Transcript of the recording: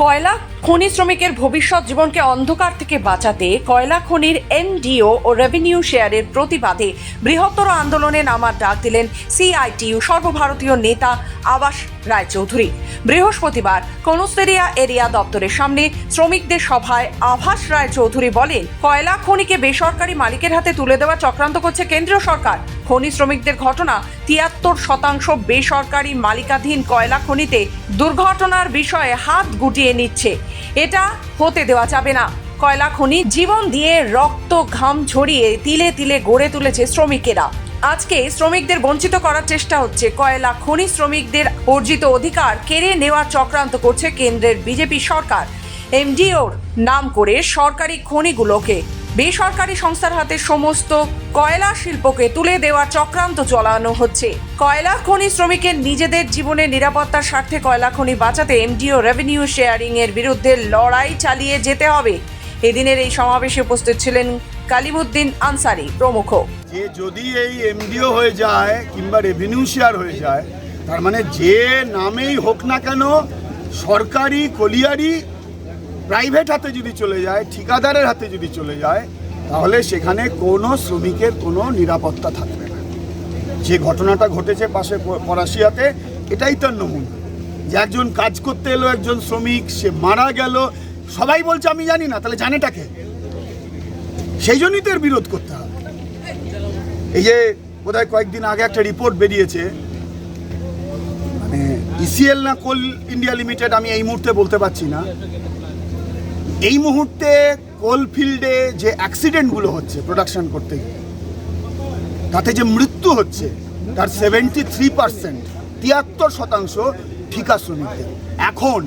কয়লা খনি শ্রমিকের ভবিষ্যৎ জীবনকে অন্ধকার থেকে বাঁচাতে কয়লা খনির এনডিও ও রেভিনিউ শেয়ারের প্রতিবাদে বৃহত্তর আন্দোলনে নামার ডাক দিলেন সিআইটিইউ সর্বভারতীয় নেতা আবাস রায়চৌধুরী। বৃহস্পতিবার কনুস্তেরিয়া এরিয়া দপ্তরের সামনে শ্রমিকদের সভায় আভাস রায়চৌধুরী বলেন, কয়লা খনিকে বেসরকারি মালিকের হাতে তুলে দেওয়া চক্রান্ত করছে কেন্দ্রীয় সরকার। খনি শ্রমিকদের ঘটনা তিয়াত্তর শতাংশ বেসরকারি মালিকাধীন কয়লা খনিতে দুর্ঘটনার বিষয়ে হাত গুটিয়ে নিচ্ছে। এটা হতে দেওয়া যাবে না। কয়লা খনি জীবন দিয়ে রক্ত ঘাম ঝরিয়ে তিলে তিলে গড়ে তুলেছে শ্রমিকেরা। আজকে শ্রমিকদের বঞ্চিত করার চেষ্টা হচ্ছে। কয়লা খনি শ্রমিকদের অর্জিত অধিকার কেড়ে নেওয়ার চক্রান্ত করছে কেন্দ্রের বিজেপি সরকার। এমডিওর নাম করে সরকারি খনিগুলোকে বেসরকারি সংস্থার হাতে সমস্ত কয়লা শিল্পকে তুলে দেওয়ার চক্রান্ত চালানো হচ্ছে। কয়লা খনি শ্রমিকের নিজেদের জীবনের নিরাপত্তার স্বার্থে কয়লা খনি বাঁচাতে এমডিও রেভিনিউ শেয়ারিং এর বিরুদ্ধে লড়াই চালিয়ে যেতে হবে। এদিনের এই সমাবেশে উপস্থিত ছিলেন কালিমুদ্দিন আনসারি প্রমুখ। যে যদি এই এমডিও হয়ে যায় কিংবা রেভিনিউ শেয়ার হয়ে যায়, তার মানে যে নামেই হোক না কেন সরকারি কলিয়ারি প্রাইভেট হাতে যদি চলে যায়, ঠিকাদারের হাতে যদি চলে যায়, তাহলে সেখানে কোনো শ্রমিকের কোনো নিরাপত্তা থাকবে না। যে ঘটনাটা ঘটেছে পাশে প- পলাশিয়াতে এটাই তার নমুনা। যে একজন কাজ করতে এলো একজন শ্রমিক, সে মারা গেল, সবাই বলছে, আমি জানি না, তাহলে জানেটাকে সেই জন্যই তো এর বিরোধ করতে হবে। এই যে বোধহয় কয়েকদিন আগে একটা রিপোর্ট বেরিয়েছে মানে ইসিএল না কোল ইন্ডিয়া লিমিটেড, আমি এই মুহূর্তে বলতে পারছি না। এই মুহূর্তে কোলফিল্ডে যে অ্যাক্সিডেন্টগুলো হচ্ছে প্রোডাকশন করতে গিয়ে, তাতে যে মৃত্যু হচ্ছে, তার সেভেন্টি থ্রি পার্সেন্ট তিয়াত্তর শতাংশ ঠিকা শ্রমিকদের। এখন